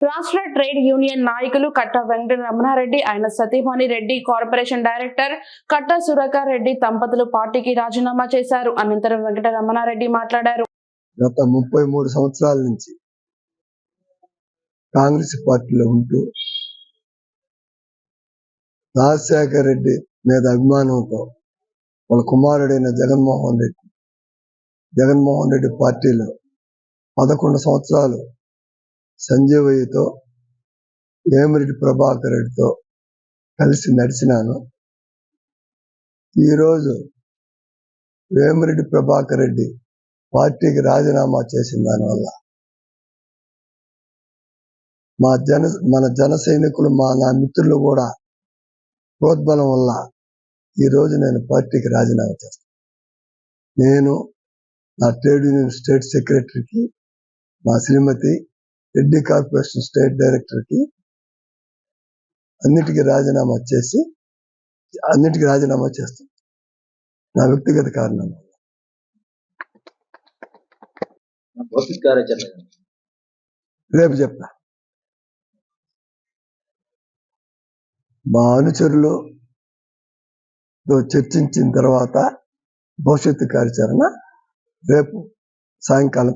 రాష్ట్ర trade union నాయకులు కట్ట వెంకట రమణారెడ్డి ఆయన సతీమణి రెడ్డి కార్పొరేషన్ డైరెక్టర్ కట్ట సురేఖర్ రెడ్డి దంపతులు పార్టీకి రాజీనామా చేశారు. అనంతరం వెంకట రమణారెడ్డి మాట్లాడారు. గత ముప్పై మూడు సంవత్సరాల నుంచి కాంగ్రెస్ పార్టీలో ఉంటూ రాజశేఖర్ రెడ్డి మీద అభిమానంతో వాళ్ళ కుమారుడైన జగన్మోహన్ రెడ్డి జగన్మోహన్ రెడ్డి పార్టీలో పదకొండు సంవత్సరాలు సంజీవయ్యతో వేమిరెడ్డి ప్రభాకర్ రెడ్డితో కలిసి నడిచినాను. ఈరోజు వేమిరెడ్డి ప్రభాకర్ రెడ్డి పార్టీకి రాజీనామా చేసిన దానివల్ల మా జన మన జన సైనికులు మా నా మిత్రులు కూడా ప్రోద్బలం వల్ల ఈ రోజు నేను పార్టీకి రాజీనామా చేస్తాను నేను నా ట్రేడ్ యూనియన్ స్టేట్ సెక్రటరీకి మా శ్రీమతి రెడ్డి కార్పొరేషన్ స్టేట్ డైరెక్టర్కి అన్నిటికీ రాజీనామా చేసి అన్నిటికీ రాజీనామా చేస్తాను నా వ్యక్తిగత కారణం రేపు చెప్తా. మా అనుచరులు చర్చించిన తర్వాత భవిష్యత్తు కార్యాచరణ రేపు సాయంకాలం